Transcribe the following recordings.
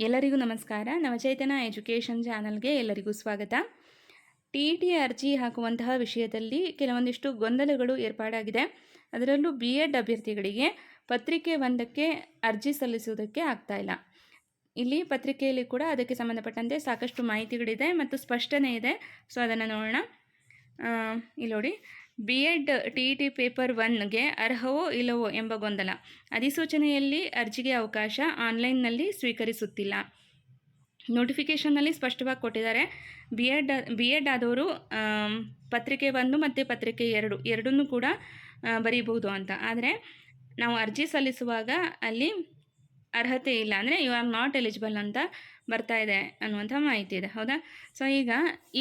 ಎಲ್ಲರಿಗೂ ನಮಸ್ಕಾರ. ನವಚೇತನ ಎಜುಕೇಷನ್ ಚಾನಲ್ಗೆ ಎಲ್ಲರಿಗೂ ಸ್ವಾಗತ. ಟಿ ಟಿ ಅರ್ಜಿ ಹಾಕುವಂತಹ ವಿಷಯದಲ್ಲಿ ಕೆಲವೊಂದಿಷ್ಟು ಗೊಂದಲಗಳು ಏರ್ಪಾಡಾಗಿದೆ. ಅದರಲ್ಲೂ ಬಿ ಎಡ್ ಅಭ್ಯರ್ಥಿಗಳಿಗೆ ಪತ್ರಿಕೆ ಒಂದಕ್ಕೆ ಅರ್ಜಿ ಸಲ್ಲಿಸುವುದಕ್ಕೆ ಆಗ್ತಾ ಇಲ್ಲ. ಇಲ್ಲಿ ಪತ್ರಿಕೆಯಲ್ಲಿ ಕೂಡ ಅದಕ್ಕೆ ಸಂಬಂಧಪಟ್ಟಂತೆ ಸಾಕಷ್ಟು ಮಾಹಿತಿಗಳಿದೆ ಮತ್ತು ಸ್ಪಷ್ಟನೆ ಇದೆ. ಸೊ, ಅದನ್ನು ನೋಡೋಣ. ಇಲ್ಲಿ ನೋಡಿ B Ed T E T paper ಒನ್ಗೆ ಅರ್ಹವೋ ಇಲ್ಲವೋ ಎಂಬ ಗೊಂದಲ. ಅಧಿಸೂಚನೆಯಲ್ಲಿ ಅರ್ಜಿಗೆ ಅವಕಾಶ ಆನ್ಲೈನ್ನಲ್ಲಿ ಸ್ವೀಕರಿಸುತ್ತಿಲ್ಲ. ನೋಟಿಫಿಕೇಷನ್ನಲ್ಲಿ ಸ್ಪಷ್ಟವಾಗಿ ಕೊಟ್ಟಿದ್ದಾರೆ. ಬಿ ಎಡ್ ಬಿ ಎಡ್ ಆದವರು ಪತ್ರಿಕೆ ಒಂದು ಮತ್ತು ಪತ್ರಿಕೆ ಎರಡು, ಎರಡನ್ನೂ ಕೂಡ ಬರೀಬಹುದು ಅಂತ. ಆದರೆ ನಾವು ಅರ್ಜಿ ಸಲ್ಲಿಸುವಾಗ ಅಲ್ಲಿ ಅರ್ಹತೆ ಇಲ್ಲ. ಅಂದರೆ, ಯು ಆರ್ ನಾಟ್ ಎಲಿಜಿಬಲ್ ಅಂತ ಬರ್ತಾ ಇದೆ ಅನ್ನುವಂಥ ಮಾಹಿತಿ ಇದೆ. ಹೌದಾ? ಸೊ ಈಗ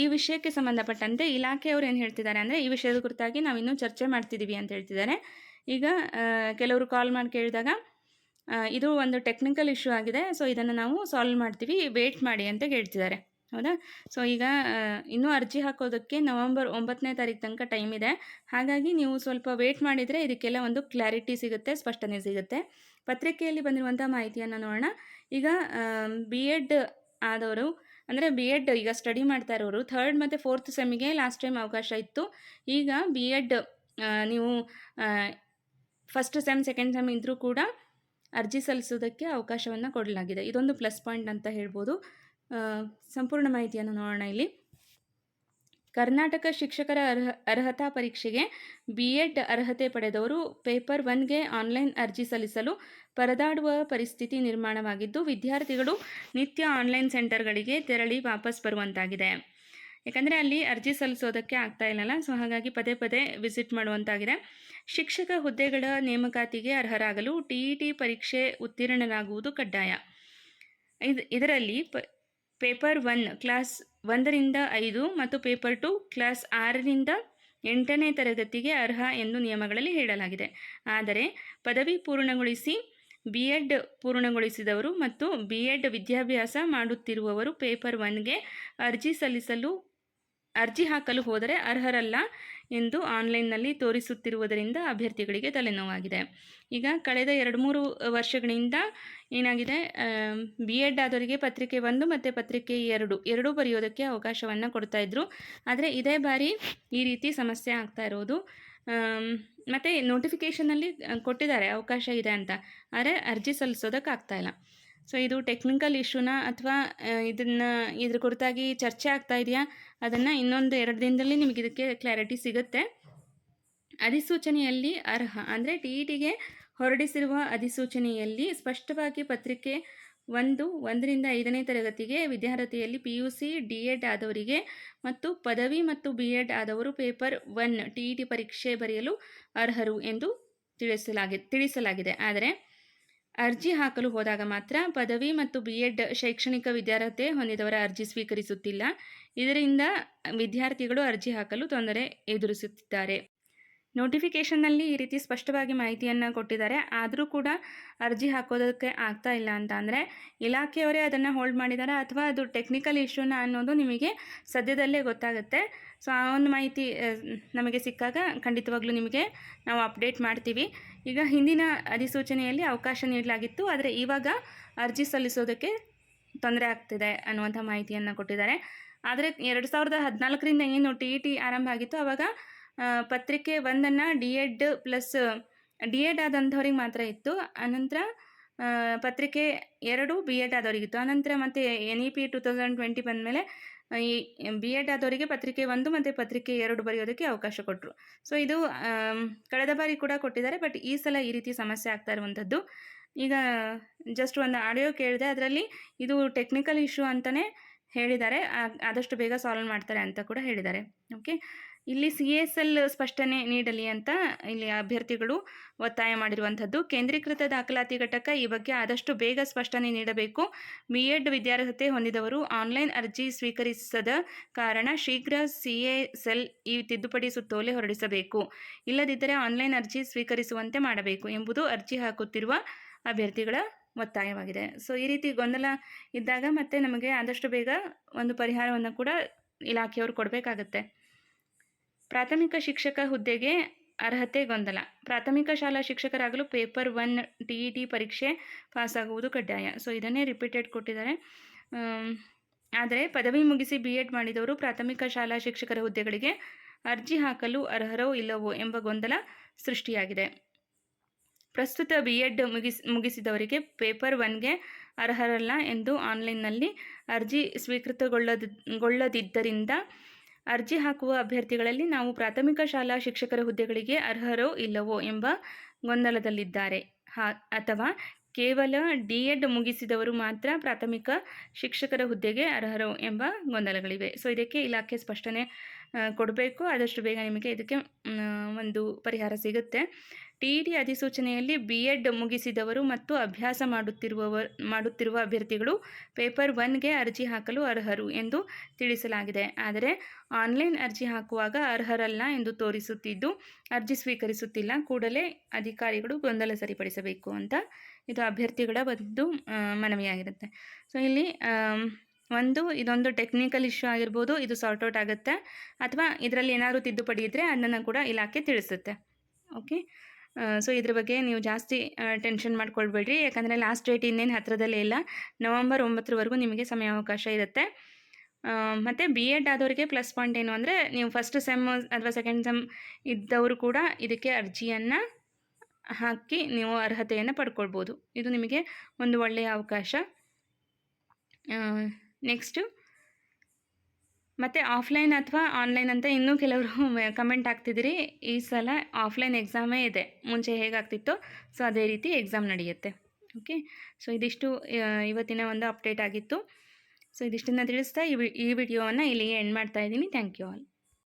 ಈ ವಿಷಯಕ್ಕೆ ಸಂಬಂಧಪಟ್ಟಂತೆ ಇಲಾಖೆಯವರು ಏನು ಹೇಳ್ತಿದ್ದಾರೆ ಅಂದರೆ ಈ ವಿಷಯದ ಕುರಿತಾಗಿ ನಾವು ಇನ್ನೂ ಚರ್ಚೆ ಮಾಡ್ತಿದ್ದೀವಿ ಅಂತ ಹೇಳ್ತಿದ್ದಾರೆ. ಈಗ ಕೆಲವರು ಕಾಲ್ ಮಾಡಿ ಕೇಳಿದಾಗ ಇದು ಒಂದು ಟೆಕ್ನಿಕಲ್ ಇಶ್ಯೂ ಆಗಿದೆ. ಸೊ ಇದನ್ನು ನಾವು ಸಾಲ್ವ್ ಮಾಡ್ತೀವಿ. ವೇಟ್ ಮಾಡಿ ಅಂತ ಹೇಳ್ತಿದ್ದಾರೆ. ಹೌದಾ? ಸೊ ಈಗ ಇನ್ನೂ ಅರ್ಜಿ ಹಾಕೋದಕ್ಕೆ ನವಂಬರ್ ಒಂಬತ್ತನೇ ತಾರೀಕು ತನಕ ಟೈಮ್ ಇದೆ. ಹಾಗಾಗಿ ನೀವು ಸ್ವಲ್ಪ ವೇಟ್ ಮಾಡಿದರೆ ಇದಕ್ಕೆಲ್ಲ ಒಂದು ಕ್ಲಾರಿಟಿ ಸಿಗುತ್ತೆ, ಸ್ಪಷ್ಟನೆ ಸಿಗುತ್ತೆ. ಪತ್ರಿಕೆಯಲ್ಲಿ ಬಂದಿರುವಂಥ ಮಾಹಿತಿಯನ್ನು ನೋಡೋಣ. ಈಗ ಬಿ ಎಡ್ ಆದವರು, ಅಂದರೆ ಬಿ ಎಡ್ ಈಗ ಸ್ಟಡಿ ಮಾಡ್ತಾ ಇರೋರು ಥರ್ಡ್ ಮತ್ತು ಫೋರ್ತ್ ಸೆಮಿಗೆ ಲಾಸ್ಟ್ ಟೈಮ್ ಅವಕಾಶ ಇತ್ತು. ಈಗ ಬಿ ಎಡ್ ನೀವು ಫಸ್ಟ್ ಸೆಮ್ ಸೆಕೆಂಡ್ ಸೆಮ್ ಇದ್ದರೂ ಕೂಡ ಅರ್ಜಿ ಸಲ್ಲಿಸೋದಕ್ಕೆ ಅವಕಾಶವನ್ನು ಕೊಡಲಾಗಿದೆ. ಇದೊಂದು ಪ್ಲಸ್ ಪಾಯಿಂಟ್ ಅಂತ ಹೇಳ್ಬೋದು. ಸಂಪೂರ್ಣ ಮಾಹಿತಿಯನ್ನು ನೋಡೋಣ ಇಲ್ಲಿ. ಕರ್ನಾಟಕ ಶಿಕ್ಷಕರ ಅರ್ಹ, ಅರ್ಹತಾ ಪರೀಕ್ಷೆಗೆ ಬಿ ಎಡ್ ಅರ್ಹತೆ ಪಡೆದವರು ಪೇಪರ್ ಒನ್ಗೆ ಆನ್ಲೈನ್ ಅರ್ಜಿ ಸಲ್ಲಿಸಲು ಪರದಾಡುವ ಪರಿಸ್ಥಿತಿ ನಿರ್ಮಾಣವಾಗಿದ್ದು, ವಿದ್ಯಾರ್ಥಿಗಳು ನಿತ್ಯ ಆನ್ಲೈನ್ ಸೆಂಟರ್ಗಳಿಗೆ ತೆರಳಿ ವಾಪಸ್ ಬರುವಂತಾಗಿದೆ. ಯಾಕಂದರೆ ಅಲ್ಲಿ ಅರ್ಜಿ ಸಲ್ಲಿಸೋದಕ್ಕೆ ಆಗ್ತಾ ಇಲ್ಲಲ್ಲ, ಸೊ ಹಾಗಾಗಿ ಪದೇ ಪದೇ ವಿಸಿಟ್ ಮಾಡುವಂತಾಗಿದೆ. ಶಿಕ್ಷಕ ಹುದ್ದೆಗಳ ನೇಮಕಾತಿಗೆ ಅರ್ಹರಾಗಲು ಟಿ ಇ ಟಿ ಪರೀಕ್ಷೆ ಉತ್ತೀರ್ಣರಾಗುವುದು ಕಡ್ಡಾಯ. ಇದು, ಇದರಲ್ಲಿ ಪೇಪರ್ ಒನ್, ಕ್ಲಾಸ್ ಒಂದರಿಂದ ಐದು ಮತ್ತು ಪೇಪರ್ ಟು, ಕ್ಲಾಸ್ ಆರರಿಂದ ಎಂಟನೇ ತರಗತಿಗೆ ಅರ್ಹ ಎಂದು ನಿಯಮಗಳಲ್ಲಿ ಹೇಳಲಾಗಿದೆ. ಆದರೆ ಪದವಿ ಪೂರ್ಣಗೊಳಿಸಿ ಬಿ ಎಡ್ ಪೂರ್ಣಗೊಳಿಸಿದವರು ಮತ್ತು ಬಿ ಎಡ್ ವಿದ್ಯಾಭ್ಯಾಸ ಮಾಡುತ್ತಿರುವವರು ಪೇಪರ್ ಒನ್ಗೆ ಅರ್ಜಿ ಸಲ್ಲಿಸಲು ಅರ್ಜಿ ಹಾಕಲು ಹೋದರೆ ಅರ್ಹರಲ್ಲ ಎಂದು ಆನ್ಲೈನ್ನಲ್ಲಿ ತೋರಿಸುತ್ತಿರುವುದರಿಂದ ಅಭ್ಯರ್ಥಿಗಳಿಗೆ ತಲೆನೋವಾಗಿದೆ. ಈಗ ಕಳೆದ ಎರಡು ಮೂರು ವರ್ಷಗಳಿಂದ ಏನಾಗಿದೆ ಬಿ ಎಡ್ ಆದವರಿಗೆ ಪತ್ರಿಕೆ ಒಂದು ಮತ್ತು ಪತ್ರಿಕೆ ಎರಡು, ಎರಡೂ ಬರೆಯೋದಕ್ಕೆ ಅವಕಾಶವನ್ನು ಕೊಡ್ತಾ ಇದ್ರು. ಆದರೆ ಇದೇ ಬಾರಿ ಈ ರೀತಿ ಸಮಸ್ಯೆ ಆಗ್ತಾ ಇರೋದು. ಮತ್ತು ನೋಟಿಫಿಕೇಷನಲ್ಲಿ ಕೊಟ್ಟಿದ್ದಾರೆ, ಅವಕಾಶ ಇದೆ ಅಂತ. ಆದರೆ ಅರ್ಜಿ ಸಲ್ಲಿಸೋದಕ್ಕೆ ಇಲ್ಲ. ಸೊ ಇದು ಟೆಕ್ನಿಕಲ್ ಇಶ್ಯೂನ ಅಥವಾ ಇದನ್ನು ಇದ್ರ ಕುರಿತಾಗಿ ಚರ್ಚೆ ಆಗ್ತಾ ಇದೆಯಾ? ಅದನ್ನು ಇನ್ನೊಂದು ಎರಡು ದಿನದಲ್ಲಿ ನಿಮಗೆ ಇದಕ್ಕೆ ಕ್ಲಾರಿಟಿ ಸಿಗುತ್ತೆ. ಅಧಿಸೂಚನೆಯಲ್ಲಿ ಅರ್ಹ, ಅಂದರೆ ಟಿ ಇ ಟಿಗೆ ಹೊರಡಿಸಿರುವ ಅಧಿಸೂಚನೆಯಲ್ಲಿ ಸ್ಪಷ್ಟವಾಗಿ ಪತ್ರಿಕೆ ಒಂದು, ಒಂದರಿಂದ ಐದನೇ ತರಗತಿಗೆ ವಿದ್ಯಾರ್ಥಿಯಲ್ಲಿ P U C D Ed ಆದವರಿಗೆ ಮತ್ತು ಪದವಿ ಮತ್ತು ಬಿ ಎಡ್ ಆದವರು paper one T E T ಪರೀಕ್ಷೆ ಬರೆಯಲು ಅರ್ಹರು ಎಂದು ತಿಳಿಸಲಾಗಿ, ತಿಳಿಸಲಾಗಿದೆ. ಆದರೆ ಅರ್ಜಿ ಹಾಕಲು ಹೋದಾಗ ಮಾತ್ರ ಪದವಿ ಮತ್ತು ಬಿ ಎಡ್ ಶೈಕ್ಷಣಿಕ ವಿದ್ಯಾರ್ಹತೆ ಹೊಂದಿದವರ ಅರ್ಜಿ ಸ್ವೀಕರಿಸುತ್ತಿಲ್ಲ. ಇದರಿಂದ ವಿದ್ಯಾರ್ಥಿಗಳು ಅರ್ಜಿ ಹಾಕಲು ತೊಂದರೆ ಎದುರಿಸುತ್ತಿದ್ದಾರೆ. ನೋಟಿಫಿಕೇಷನ್ನಲ್ಲಿ ಈ ರೀತಿ ಸ್ಪಷ್ಟವಾಗಿ ಮಾಹಿತಿಯನ್ನು ಕೊಟ್ಟಿದ್ದಾರೆ. ಆದರೂ ಕೂಡ ಅರ್ಜಿ ಹಾಕೋದಕ್ಕೆ ಆಗ್ತಾ ಇಲ್ಲ ಅಂತ ಅಂದರೆ ಇಲಾಖೆಯವರೇ ಅದನ್ನು ಹೋಲ್ಡ್ ಮಾಡಿದ್ದಾರೆ ಅಥವಾ ಅದು ಟೆಕ್ನಿಕಲ್ ಇಶ್ಯೂನ ಅನ್ನೋದು ನಿಮಗೆ ಸದ್ಯದಲ್ಲೇ ಗೊತ್ತಾಗುತ್ತೆ. ಸೊ ಆ ಒಂದು ಮಾಹಿತಿ ನಮಗೆ ಸಿಕ್ಕಾಗ ಖಂಡಿತವಾಗ್ಲೂ ನಿಮಗೆ ನಾವು ಅಪ್ಡೇಟ್ ಮಾಡ್ತೀವಿ. ಈಗ ಹಿಂದಿನ ಅಧಿಸೂಚನೆಯಲ್ಲಿ ಅವಕಾಶ ನೀಡಲಾಗಿತ್ತು, ಆದರೆ ಇವಾಗ ಅರ್ಜಿ ಸಲ್ಲಿಸೋದಕ್ಕೆ ತೊಂದರೆ ಆಗ್ತಿದೆ ಅನ್ನುವಂಥ ಮಾಹಿತಿಯನ್ನು ಕೊಟ್ಟಿದ್ದಾರೆ. ಆದರೆ ಎರಡು ಸಾವಿರದ ಹದಿನಾಲ್ಕರಿಂದ ಏನು ಟಿ ಇ ಟಿ ಆರಂಭ ಆಗಿತ್ತು ಆವಾಗ ಪತ್ರಿಕೆ ಒಂದನ್ನು D Ed plus, D Ed ಆದಂಥವ್ರಿಗೆ ಮಾತ್ರ ಇತ್ತು. ಆನಂತರ ಪತ್ರಿಕೆ ಎರಡು ಬಿ ಎಡ್ ಆದವರಿಗಿತ್ತು ಆನಂತರ ಮತ್ತು N E P two thousand twenty ಬಂದಮೇಲೆ, ಈ ಬಿ ಎಡ್ ಆದವರಿಗೆ ಪತ್ರಿಕೆ ಒಂದು ಮತ್ತು ಪತ್ರಿಕೆ ಎರಡು ಬರೆಯೋದಕ್ಕೆ ಅವಕಾಶ ಕೊಟ್ಟರು ಸೊ ಇದು ಕಳೆದ ಬಾರಿ ಕೂಡ ಕೊಟ್ಟಿದ್ದಾರೆ, ಬಟ್ ಈ ಸಲ ಈ ರೀತಿ ಸಮಸ್ಯೆ ಆಗ್ತಾ ಇರುವಂಥದ್ದು. ಈಗ ಜಸ್ಟ್ ಒಂದು ಆಡಿಯೋ ಕೇಳಿದೆ. ಅದರಲ್ಲಿ ಇದು ಟೆಕ್ನಿಕಲ್ ಇಶ್ಯೂ ಅಂತಲೇ ಹೇಳಿದ್ದಾರೆ. ಆದಷ್ಟು ಬೇಗ ಸಾಲ್ವ್ ಮಾಡ್ತಾರೆ ಅಂತ ಕೂಡ ಹೇಳಿದ್ದಾರೆ. ಓಕೆ ಇಲ್ಲಿ ಸಿ ಎಸ್ ಎಲ್ ಸ್ಪಷ್ಟನೆ ನೀಡಲಿ ಅಂತ ಇಲ್ಲಿ ಅಭ್ಯರ್ಥಿಗಳು ಒತ್ತಾಯ ಮಾಡಿರುವಂಥದ್ದು. ಕೇಂದ್ರೀಕೃತ ದಾಖಲಾತಿ ಘಟಕ ಈ ಬಗ್ಗೆ ಆದಷ್ಟು ಬೇಗ ಸ್ಪಷ್ಟನೆ ನೀಡಬೇಕು. ಬಿ ಎಡ್ ವಿದ್ಯಾರ್ಹತೆ ಹೊಂದಿದವರು ಆನ್ಲೈನ್ ಅರ್ಜಿ ಸ್ವೀಕರಿಸದ ಕಾರಣ ಶೀಘ್ರ ಸಿ ಎಸ್ ಎಲ್ ಈ ತಿದ್ದುಪಡಿ ಸುತ್ತೋಲೆ ಹೊರಡಿಸಬೇಕು. ಇಲ್ಲದಿದ್ದರೆ ಆನ್ಲೈನ್ ಅರ್ಜಿ ಸ್ವೀಕರಿಸುವಂತೆ ಮಾಡಬೇಕು ಎಂಬುದು ಅರ್ಜಿ ಹಾಕುತ್ತಿರುವ ಅಭ್ಯರ್ಥಿಗಳ ಒತ್ತಾಯವಾಗಿದೆ. ಸೊ, ಈ ರೀತಿ ಗೊಂದಲ ಇದ್ದಾಗ ಮತ್ತೆ ನಮಗೆ ಆದಷ್ಟು ಬೇಗ ಒಂದು ಪರಿಹಾರವನ್ನು ಕೂಡ ಇಲಾಖೆಯವರು ಕೊಡಬೇಕಾಗತ್ತೆ. ಪ್ರಾಥಮಿಕ ಶಿಕ್ಷಕ ಹುದ್ದೆಗೆ ಅರ್ಹತೆ ಗೊಂದಲ. ಪ್ರಾಥಮಿಕ ಶಾಲಾ ಶಿಕ್ಷಕರಾಗಲು paper one T E T ಪರೀಕ್ಷೆ ಪಾಸಾಗುವುದು ಕಡ್ಡಾಯ. ಸೊ, ಇದನ್ನೇ ರಿಪೀಟೆಡ್ ಕೊಟ್ಟಿದ್ದಾರೆ. ಆದರೆ ಪದವಿ ಮುಗಿಸಿ ಬಿ ಎಡ್ ಮಾಡಿದವರು ಪ್ರಾಥಮಿಕ ಶಾಲಾ ಶಿಕ್ಷಕರ ಹುದ್ದೆಗಳಿಗೆ ಅರ್ಜಿ ಹಾಕಲು ಅರ್ಹರೋ ಇಲ್ಲವೋ ಎಂಬ ಗೊಂದಲ ಸೃಷ್ಟಿಯಾಗಿದೆ. ಪ್ರಸ್ತುತ ಬಿ ಎಡ್ ಮುಗಿಸ್, ಮುಗಿಸಿದವರಿಗೆ ಪೇಪರ್ ಒನ್ಗೆ ಅರ್ಹರಲ್ಲ ಎಂದು ಆನ್ಲೈನ್ನಲ್ಲಿ ಅರ್ಜಿ ಸ್ವೀಕೃತಗೊಳ್ಳದ, ಗೊಳ್ಳದಿದ್ದರಿಂದ ಅರ್ಜಿ ಹಾಕುವ ಅಭ್ಯರ್ಥಿಗಳಲ್ಲಿ ನಾವು ಪ್ರಾಥಮಿಕ ಶಾಲಾ ಶಿಕ್ಷಕರ ಹುದ್ದೆಗಳಿಗೆ ಅರ್ಹರೋ ಇಲ್ಲವೋ ಎಂಬ ಗೊಂದಲದಲ್ಲಿದ್ದಾರೆ. ಹಾ, ಅಥವಾ ಕೇವಲ ಡಿ ಎಡ್ ಮುಗಿಸಿದವರು ಮಾತ್ರ ಪ್ರಾಥಮಿಕ ಶಿಕ್ಷಕರ ಹುದ್ದೆಗೆ ಅರ್ಹರು ಎಂಬ ಗೊಂದಲಗಳಿವೆ. ಸೊ ಇದಕ್ಕೆ ಇಲಾಖೆ ಸ್ಪಷ್ಟನೆ ಕೊಡಬೇಕು. ಆದಷ್ಟು ಬೇಗ ನಿಮಗೆ ಇದಕ್ಕೆ ಒಂದು ಪರಿಹಾರ ಸಿಗುತ್ತೆ. ಟಿ ಇ ಅಧಿಸೂಚನೆಯಲ್ಲಿ ಬಿ ಎಡ್ ಮುಗಿಸಿದವರು ಮತ್ತು ಅಭ್ಯಾಸ ಮಾಡುತ್ತಿರುವವ ಮಾಡುತ್ತಿರುವ ಅಭ್ಯರ್ಥಿಗಳು ಪೇಪರ್ ಒನ್ಗೆ ಅರ್ಜಿ ಹಾಕಲು ಅರ್ಹರು ಎಂದು ತಿಳಿಸಲಾಗಿದೆ. ಆದರೆ ಆನ್ಲೈನ್ ಅರ್ಜಿ ಹಾಕುವಾಗ ಅರ್ಹರಲ್ಲ ಎಂದು ತೋರಿಸುತ್ತಿದ್ದು, ಅರ್ಜಿ ಸ್ವೀಕರಿಸುತ್ತಿಲ್ಲ. ಕೂಡಲೇ ಅಧಿಕಾರಿಗಳು ಗೊಂದಲ ಸರಿಪಡಿಸಬೇಕು ಅಂತ ಇದು ಅಭ್ಯರ್ಥಿಗಳ ಒಂದು ಮನವಿಯಾಗಿರುತ್ತೆ. ಸೊ, ಇಲ್ಲಿ ಒಂದು, ಇದೊಂದು ಟೆಕ್ನಿಕಲ್ ಇಶ್ಯೂ ಆಗಿರ್ಬೋದು, ಇದು ಸಾರ್ಟ್ ಔಟ್ ಆಗುತ್ತೆ. ಅಥವಾ ಇದರಲ್ಲಿ ಏನಾದರೂ ತಿದ್ದುಪಡಿ ಇದ್ದರೆ ಅದನ್ನು ಕೂಡ ಇಲಾಖೆ ತಿಳಿಸುತ್ತೆ. ಓಕೆ? ಸೊ ಇದ್ರ ಬಗ್ಗೆ ನೀವು ಜಾಸ್ತಿ ಟೆನ್ಷನ್ ಮಾಡ್ಕೊಳ್ಬೇಡ್ರಿ. ಯಾಕಂದರೆ ಲಾಸ್ಟ್ ಡೇಟ್ ಇನ್ನೇನು ಹತ್ತಿರದಲ್ಲೇ ಇಲ್ಲ. ನವಂಬರ್ ಒಂಬತ್ತರವರೆಗೂ ನಿಮಗೆ ಸಮಯಾವಕಾಶ ಇರುತ್ತೆ. ಮತ್ತು ಬಿ ಎಡ್ ಆದವರಿಗೆ ಪ್ಲಸ್ ಪಾಯಿಂಟ್ ಏನು ಅಂದರೆ, ನೀವು ಫಸ್ಟ್ ಸೆಮ್ ಅಥವಾ ಸೆಕೆಂಡ್ ಸೆಮ್ ಇದ್ದವರು ಕೂಡ ಇದಕ್ಕೆ ಅರ್ಜಿಯನ್ನು ಹಾಕಿ ನೀವು ಅರ್ಹತೆಯನ್ನು ಪಡ್ಕೊಳ್ಬೋದು. ಇದು ನಿಮಗೆ ಒಂದು ಒಳ್ಳೆಯ ಅವಕಾಶ. ನೆಕ್ಸ್ಟು ಮತ್ತು ಆಫ್ಲೈನ್ ಅಥವಾ ಆನ್ಲೈನ್ ಅಂತ ಇನ್ನೂ ಕೆಲವರು ಕಮೆಂಟ್ ಆಗ್ತಿದ್ದೀರಿ ಈ ಸಲ ಆಫ್ಲೈನ್ ಎಕ್ಸಾಮೇ ಇದೆ. ಮುಂಚೆ ಹೇಗಾಗ್ತಿತ್ತು, ಸೊ ಅದೇ ರೀತಿ ಎಕ್ಸಾಮ್ ನಡೆಯುತ್ತೆ. ಓಕೆ? ಸೊ ಇದಿಷ್ಟು ಇವತ್ತಿನ ಒಂದು ಅಪ್ಡೇಟ್ ಆಗಿತ್ತು. ಸೊ ಇದಿಷ್ಟನ್ನು ತಿಳಿಸ್ತಾ ಈ ವಿಡಿಯೋವನ್ನು ಇಲ್ಲಿಗೆ ಎಂಡ್ ಮಾಡ್ತಾ ಇದ್ದೀನಿ. Thank you all.